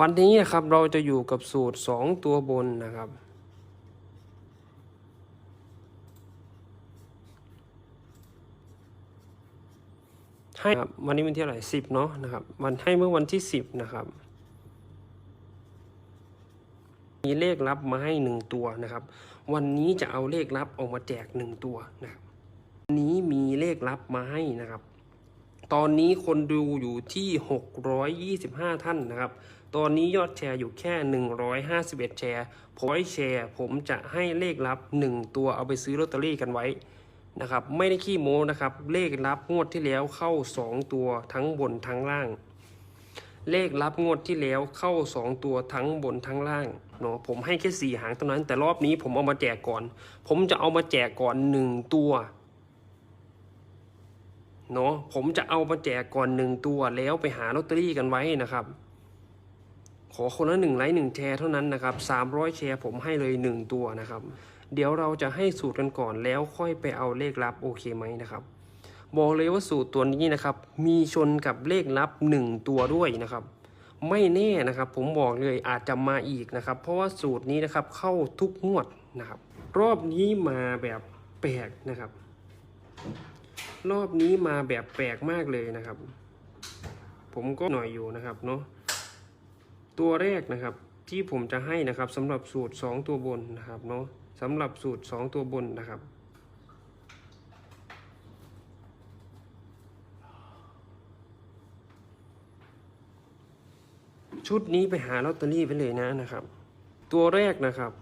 วันนี้นะครับเราจะอยู่กับสูตร 2 ตัวบนนะครับ ให้ครับวันนี้เป็นที่เท่าไหร่สิบเนาะนะครับวันให้เมื่อวันที่สิบนะครับ มีเลขลับมาให้หนึ่งตัวนะครับ วันนี้จะเอาเลขลับออกมาแจกหนึ่งตัวนะครับวันนี้มีเลขลับมาให้นะครับ ตอนนี้คนดูอยู่ที่ 625 ท่านนะครับ ตอนนี้ยอดแชร์อยู่แค่ 151 แชร์พอยแชร์ ผมจะให้เลขลับ 1 ตัวเอาไปซื้อลอตเตอรี่กันไว้นะครับ ไม่ได้ขี้โม้นะครับ เลขลับงวดที่แล้วเข้า 2 ตัวทั้งบนทั้งล่าง เลขลับงวดที่แล้วเข้า 2 ตัวทั้งบนทั้งล่างเนาะผมให้แค่สี่หางเท่านั้นแต่รอบนี้ผมเอามาแจกก่อน ผมจะเอามาแจกก่อน 1 ตัว เนาะผมจะเอามาแจกก่อนหนึ่งตัวแล้วไปหาลอตเตอรี่กันไว้นะครับ ขอคนละหนึ่งไลค์หนึ่งแชร์เท่านั้นนะครับสามร้อยแชร์ผมให้เลยหนึ่งตัวนะครับ เดี๋ยวเราจะให้สูตรกันก่อนแล้วค่อยไปเอาเลขลับโอเคไหมนะครับ บอกเลยว่าสูตรตัวนี้นะครับ มีชนกับเลขลับหนึ่งตัวด้วยนะครับ ไม่แน่นะครับ ผมบอกเลยอาจจะมาอีกนะครับ เพราะว่าสูตรนี้นะครับเข้าทุกงวดนะครับ รอบนี้มาแบบแปลกนะครับ รอบนี้มาแบบแปลกมากเลยนะครับ ผมก็หน่อยอยู่นะครับเนาะตัวแรกนะครับที่ผมจะให้นะครับสำหรับสูตร 2 ตัวบนนะครับเนาะสำหรับสูตร 2 ตัวบนนะครับ ชุดนี้ไปหาลอตเตอรี่ไปเลยนะนะครับ ตัวแรกนะครับ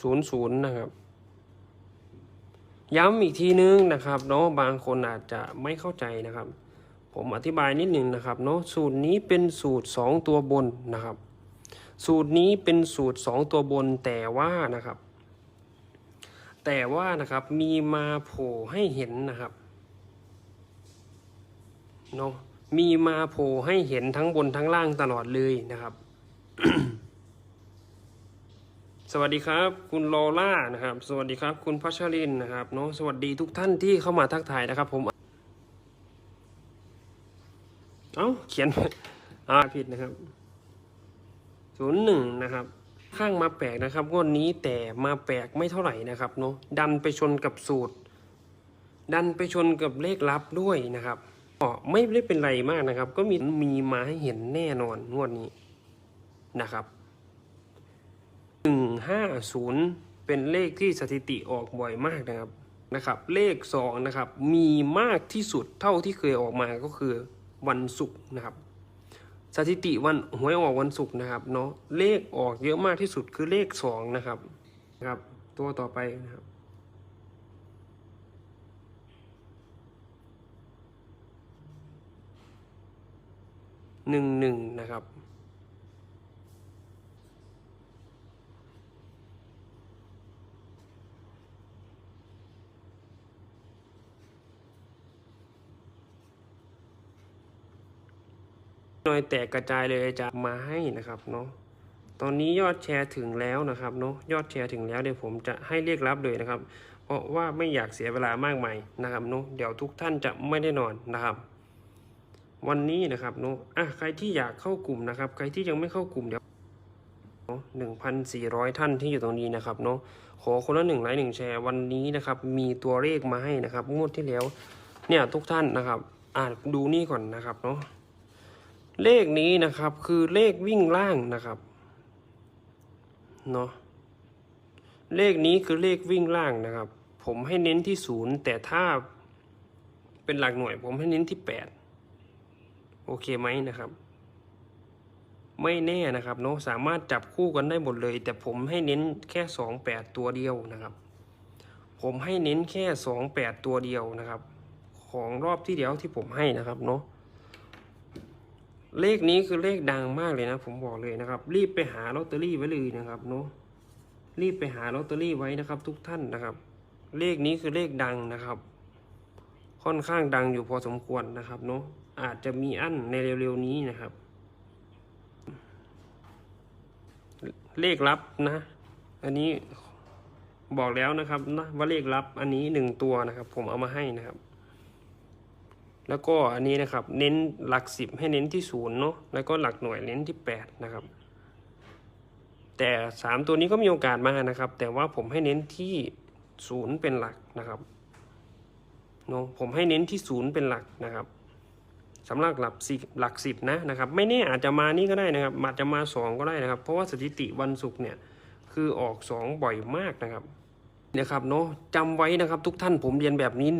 ศูนย์ศูนย์นะครับ ย้ำอีกทีนึงนะครับเนาะบางคนอาจจะไม่เข้าใจนะครับ ผมอธิบายนิดหนึ่งนะครับเนาะสูตรนี้เป็นสูตร 2 ตัวบนนะครับ สูตรนี้เป็นสูตร 2 ตัวบนแต่ว่านะครับ แต่ว่านะครับมีมาโผล่ให้เห็นนะครับเนาะมีมาโผล่ให้เห็นทั้งบนทั้งล่างตลอดเลยนะครับ สวัสดีครับ คุณโลล่านะครับ สวัสดีครับ คุณพัชรินนะครับเนาะสวัสดีทุกท่านที่เข้ามาทักทายนะครับผมเอ้าเขียนอ่าผิดนะครับศูนย์หนึ่งนะครับ ข้างมาแปลกนะครับงวดนี้แต่มาแปลกไม่เท่าไหร่นะครับเนาะดันไปชนกับสูตร ดันไปชนกับเลขลับด้วยนะครับก็ไม่ได้เป็นไรมากนะครับ ก็มีมีมาให้เห็นแน่นอนงวดนี้นะครับ หนึ่งห้าศูนย์เป็นเลขที่สถิติออกบ่อยมากนะครับนะครับ เลขสองนะครับมีมากที่สุดเท่าที่เคยออกมาก็คือวันศุกร์นะครับ สถิติวันหวยออกวันศุกร์นะครับเนาะเลขออกเยอะมากที่สุดคือเลขสองนะครับนะครับตัวต่อไปนะครับหนึ่งหนึ่งนะครับ น่อยแตกกระจายเลยจะมาให้นะครับเนาะตอนนี้ยอดแชร์ถึงแล้วนะครับเนาะยอดแชร์ถึงแล้วเดี๋ยวผมจะให้เรียกรับเลยนะครับ เพราะว่าไม่อยากเสียเวลามากมายนะครับเนาะเดี๋ยวทุกท่านจะไม่ได้นอนนะครับ วันนี้นะครับเนาะอะใครที่อยากเข้ากลุ่มนะครับ ใครที่ยังไม่เข้ากลุ่มเดี๋ยวหนึ่งพันสี่ร้อยท่านที่อยู่ตรงนี้นะครับเนาะขอคนละหนึ่งไลค์หนึ่งแชร์วันนี้นะครับมีตัวเลขมาให้นะครับงวดที่แล้วเนี่ยทุกท่านนะครับ อ่านดูนี่ก่อนนะครับเนาะ เลขนี้นะครับคือเลขวิ่งล่างนะครับเนาะเลขนี้คือเลขวิ่งล่างนะครับ ผมให้เน้นที่ศูนย์แต่ถ้าเป็นหลักหน่วย ผมให้เน้นที่แปดโอเคไหมนะครับ ไม่แน่นะครับเนาะสามารถจับคู่กันได้หมดเลย แต่ผมให้เน้นแค่สองแปดตัวเดียวนะครับ ผมให้เน้นแค่สองแปดตัวเดียวนะครับ ของรอบที่เดียวที่ผมให้นะครับเนาะ เลขนี้คือเลขดังมากเลยนะ ผมบอกเลยนะครับ รีบไปหาลอตเตอรี่ไว้เลยนะครับเนาะรีบไปหาลอตเตอรี่ไว้นะครับ ทุกท่านนะครับ เลขนี้คือเลขดังนะครับ ค่อนข้างดังอยู่พอสมควรนะครับเนาะอาจจะมีอั้นในเร็วๆนี้นะครับ เลขลับนะ อันนี้บอกแล้วนะครับนะว่าเลขลับอันนี้หนึ่งตัวนะครับ ผมเอามาให้นะครับ แล้วก็อันนี้นะครับเน้นหลักสิบให้เน้นที่ศูนย์เนาะแล้วก็หลักหน่วยเน้นที่แปดนะครับ แต่สามตัวนี้ก็มีโอกาสมานะครับ แต่ว่าผมให้เน้นที่ศูนย์เป็นหลักนะครับเนาะผมให้เน้นที่ศูนย์เป็นหลักนะครับสำหรับหลักสิบหลักสิบนะนะครับ ไม่แน่อาจจะมานี่ก็ได้นะครับอาจจะมาสองก็ได้นะครับ เพราะว่าสถิติวันศุกร์เนี่ยคือออกสองบ่อยมากนะครับ นะครับเนาะจำไว้นะครับทุกท่านผมเรียนแบบนี้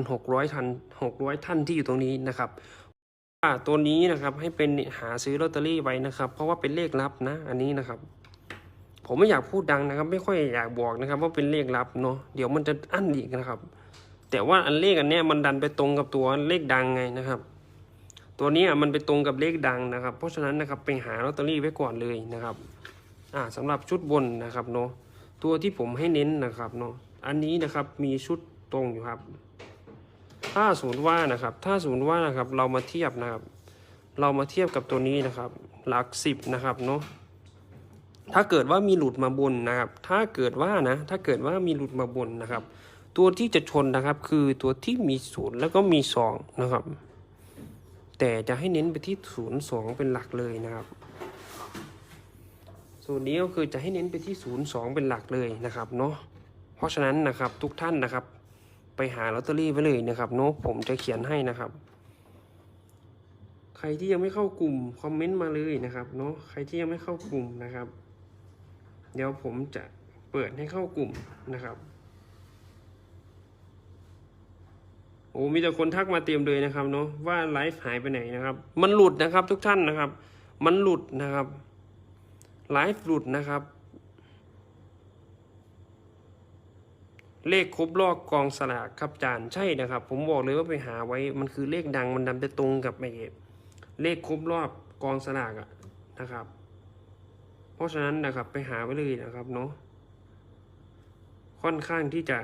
1,600ท่าน600 ท่านที่อยู่ตรงนี้นะครับว่าตัวนี้นะครับให้เป็นหาซื้อลอตเตอรี่ไว้นะครับ เพราะว่าเป็นเลขลับนะอันนี้นะครับ ผมไม่อยากพูดดังนะครับ ไม่ค่อยอยากบอกนะครับ ว่าเป็นเลขลับเนาะเดี๋ยวมันจะอั้นอีกนะครับ แต่ว่าอันเลขอันเนี้ยมันดันไปตรงกับตัวเลขดังไงนะครับ ตัวนี้ยมันไปตรงกับเลขดังนะครับ เพราะฉะนั้นนะครับไปหาลอตเตอรี่ไว้ก่อนเลยนะครับ อ่าสำหรับชุดบนนะครับเนาะ ตัวที่ผมให้เน้นนะครับเนาะอันนี้นะครับมีชุดตรงอยู่ครับ ถ้าสมมติว่านะครับ ถ้าสมมติว่านะครับเรามาเทียบนะครับ เรามาเทียบกับตัวนี้นะครับ หลักสิบนะครับเนาะถ้าเกิดว่ามีหลุดมาบนนะครับ ถ้าเกิดว่านะ ถ้าเกิดว่ามีหลุดมาบนนะครับ ตัวที่จะชนนะครับ คือตัวที่มีศูนย์แล้วก็มีสองนะครับ แต่จะให้เน้นไปที่ศูนย์สองเป็นหลักเลยนะครับ ส่วนนี้ก็คือจะให้เน้นไปที่ 0 2 เป็นหลักเลยนะครับเนาะเพราะฉะนั้นนะครับทุกท่านนะครับ ไปหาลอตเตอรี่ไว้เลยนะครับเนาะผมจะเขียนให้นะครับ ใครที่ยังไม่เข้ากลุ่มคอมเมนต์มาเลยนะครับเนาะใครที่ยังไม่เข้ากลุ่มนะครับ เดี๋ยวผมจะเปิดให้เข้ากลุ่มนะครับโอ้มีแต่คนทักมาเต็มเลยนะครับเนาะว่าไลฟ์หายไปไหนนะครับ มันหลุดนะครับทุกท่านนะครับ มันหลุดนะครับ ไลฟ์หลุดนะครับ เลขครบรอบกองสลากครับจานใช่นะครับ ผมบอกเลยว่าไปหาไว้มันคือเลขดังมันดันไปตรงกับไอ้เลขครบรอบกองสลากอะนะครับ เพราะฉะนั้นนะครับไปหาไว้เลยนะครับเนาะค่อนข้างที่จะ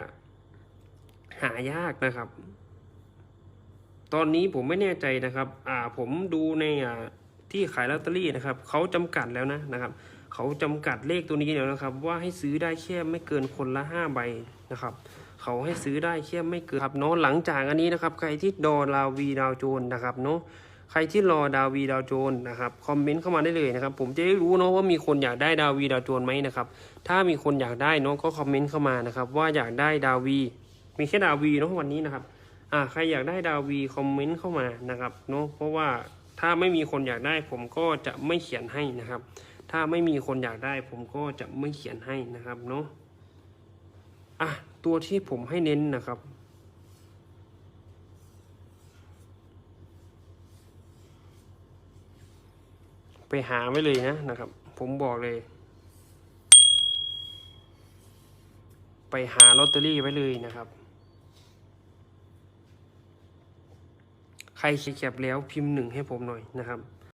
หายากนะครับ ตอนนี้ผมไม่แน่ใจนะครับ อ่าผมดูในอ่า ที่ขายลอตเตอรี่นะครับเขาจำกัดแล้วนะนะครับเขาจำกัดเลขตัวนี้แล้วนะครับ ว่าให้ซื้อได้แค่ไม่เกินคนละห้าใบนะครับเขาให้ซื้อได้แค่ไม่เกินครับเนาะหลังจากอันนี้นะครับ ใครที่ดอดาววีดาวโจนนะครับเนาะใครที่รอดาววีดาวโจนนะครับคอมเมนต์เข้ามาได้เลยนะครับ ผมจะได้รู้เนาะว่ามีคนอยากได้ดาววีดาวโจนไหมนะครับถ้ามีคนอยากได้เนาะก็คอมเมนต์เข้ามานะครับ ว่าอยากได้ดาววีมีแค่ดาววีเนาะวันนี้นะครับอ่าใครอยากได้ดาววีคอมเมนต์เข้ามานะครับเนาะเพราะว่า ถ้าไม่มีคนอยากได้ ผมก็จะไม่เขียนให้นะครับ ถ้าไม่มีคนอยากได้ ผมก็จะไม่เขียนให้นะครับเนาะอะตัวที่ผมให้เน้นนะครับไปหาไว้เลยนะนะครับ ผมบอกเลย ไปหาลอตเตอรี่ไว้เลยนะครับ ใครแคปแล้วพิมพ์หนึ่งให้ผมหน่อยนะครับ